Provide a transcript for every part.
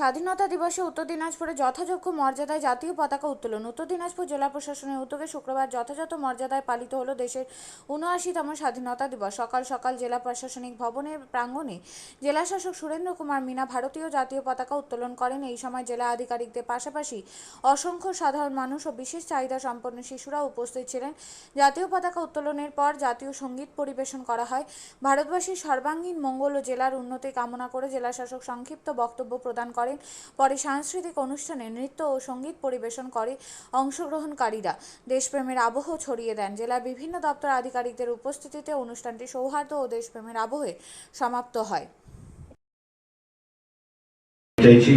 স্বাধীনতা দিবসে উত্তর দিনাজপুরে যথাযোগ্য মর্যাদায় জাতীয় পতাকা উত্তোলন উত্তর দিনাজপুর জেলা প্রশাসনের উদ্যোগে শুক্রবার যথাযথ মর্যাদায় পালিত হলো দেশের উনআশিতম স্বাধীনতা দিবস সকাল সকাল জেলা প্রশাসনিক ভবনের প্রাঙ্গণে জেলা শাসক সুরেন্দ্র কুমার মিনা ভারতীয় জাতীয় পতাকা উত্তোলন করেন এই সময় জেলা আধিকারিকদের পাশাপাশি অসংখ্য সাধারণ মানুষ ও বিশেষ চাহিদা সম্পন্ন শিশুরা উপস্থিত ছিলেন জাতীয় পতাকা উত্তোলনের পর জাতীয় সঙ্গীত পরিবেশন করা হয় ভারতবাসীর সর্বাঙ্গীন মঙ্গল ও জেলার উন্নতি কামনা করে জেলা শাসক সংক্ষিপ্ত বক্তব্য প্রদান করে করেন পরে সাংস্কৃতিক অনুষ্ঠানে নৃত্য ও সঙ্গীত পরিবেশন করে অংশগ্রহণকারীরা দেশপ্রেমের আবহ ছড়িয়ে দেন জেলার বিভিন্ন দপ্তর আধিকারিকদের উপস্থিতিতে অনুষ্ঠানটি সৌহার্দ্য ও দেশপ্রেমের আবহে সমাপ্ত হয় চাইছি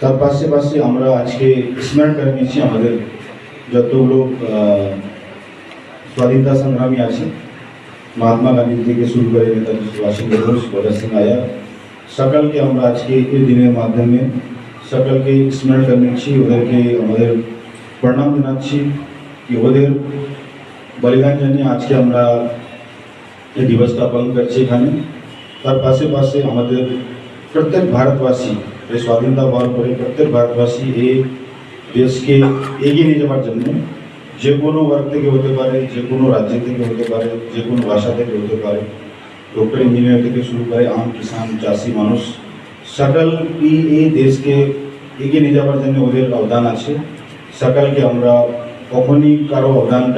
তার পাশাপাশি আমরা আজকে স্মরণ করে নিচ্ছি আমাদের যতগুলো স্বাধীনতা সংগ্রামী আছে মহাত্মা গান্ধী থেকে শুরু করে নেতাজি সুভাষ চন্দ্র বোস ভগৎ সিং আয়া সকলকে আমরা এই দিনের মাধ্যমে সকলকে সম্মান জানছি ওদেরকে আমাদের প্রণাম জানছি যে ওদের বালিগান্জে আজকে আমরা যে দিবস পালন করছি কানে তার পাশে পাশে আমাদের প্রত্যেক ভারতবাসী এই স্বাধীনতা বল করে প্রত্যেক ভারতবাসী এই দেশের এগিয়ে নিয়ে যাওয়ার জন্য যে কোনো অর্থে হয়ে ব্যাপারে যে কোনো রাজনৈতিক অর্কে ব্যাপারে যে কোনো ভাষাতে পড়তে পারে डॉक्टर इंजीनियर थे शुरू करे आम किसान चाषी मानुष सकल की देश के एक ही निजावर जन अवदान आ सकल के कख कारो अवदान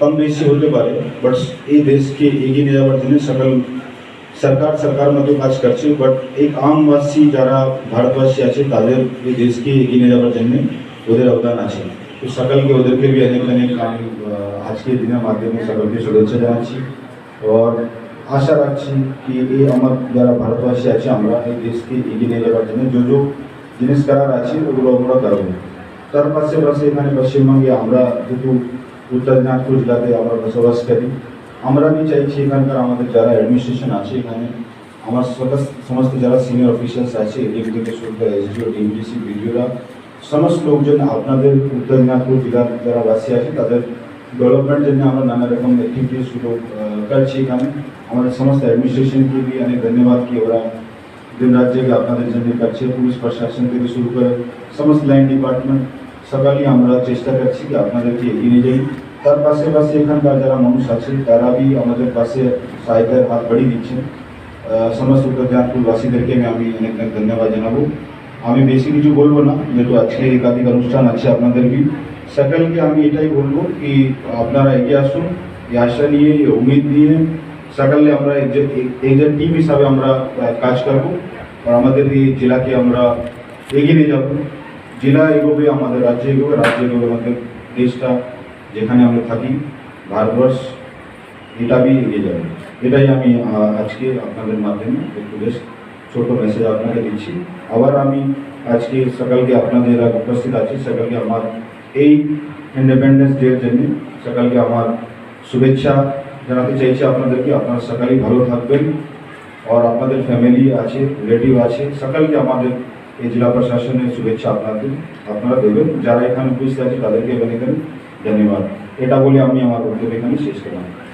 कम बेसि होते बट ये देश के एक ही निजावर जन सकल सरकार सरकार मत क्ज करट एक आम वासी जरा भारतवासी आज ये देश के एक ही निजावर जन अवदान आ तो सकल के उधर के भी अनेक अनेक आज के दिन माध्यम से सकल के शुभे जाना और আশা রাখি এই অমৃত দ্বারা ভারতের পাশাপাশি আমরা এই দেশের জনগণের ব্যাপারে যে যে জিনিস করা আছে ওগুলো আমরা করব তারপরে বসে মানে পশ্চিমঙ্গ আমরা দেখুন উত্তরনাপুর জেলাতে আমরা বসবাস করি আমরা भी চাইছি মানে আমাদের যারা অ্যাডমিনিস্ট্রেশন আছে মানে আমার সমস্ত সমস্ত যারা সিনিয়র অফিসারস আছে এদিক থেকে শুড হয় এক্সিকিউটিভ ডিসি ভিডিওরা সমস্ত লোকজন আপনাদের উত্তরনাপুর জেলা যারা বাসী আছে তাদের डेवलपमेंट जन আমরা নানা রকম एक्टिविटीज़ শুরু कर এখানে আমাদের সমস্ত के लिए अनेक धन्यवाद कि ওরা दिन रात আপনাদের জন্য করছে পুলিশ প্রশাসন থেকে শুরু করে সমস্ত লাইন ডিপার্টমেন্ট সকালই আমরা চেষ্টা করছি কি আপনাদেরকে এগিয়ে নিয়ে যাই তার পাশে পাশে এখানকার যারা মানুষ আছে তারা বি আমাদের পাশে সহায়তার হাত বাড়িয়ে দিচ্ছেন সমস্ত উত্তরদানপুরবাসীদেরকে আমি অনেক অনেক ধন্যবাদ জানাবো আমি বেশি কিছু বলবো না যেহেতু আজকে একাধিক অনুষ্ঠান আছে আপনাদেরকে সকলকে আমি এটাই বলবো যে আপনারা এগিয়ে আসুন ই আশা নিয়ে ই उम्मीद নিয়ে সকলে আমরা এজ টিবি হিসাবে আমরা কাজ করব আমরা আমাদের এই জেলাকে আমরা এগিয়ে দেব জেলা ই গওই আমাদের রাজ্য ই গও রাজ্য governo যতক্ষণ দেশটা যেখানে আমরা থাকি ভারতবাস এটা ভি এগিয়ে যাবে এটাই আমি আজকে আপনাদের মাধ্যমে একটু ছোট্ট মেসেজ আপনাদের দিচ্ছি আপনারা আমি আজকে সকলকে আপনাদের উপস্থিত আছি সকলকে আমার এই ইন্ডিপেন্ডেন্স ডের জন্য সকালকে আমার শুভেচ্ছা জানাতে চাইছি আপনাদেরকে আপনারা সকালেই ভালো থাকবেন আর আপনাদের ফ্যামিলি আছে রিলেটিভ আছে সকালকে আমাদের এই জেলা প্রশাসনের শুভেচ্ছা আপনাদের আপনারা দেবেন যারা এখানে উপস্থিত আছে তাদেরকে এবং এখানে ধন্যবাদ এটা বলে আমি আমার বক্তব্য এখানে শেষ করলাম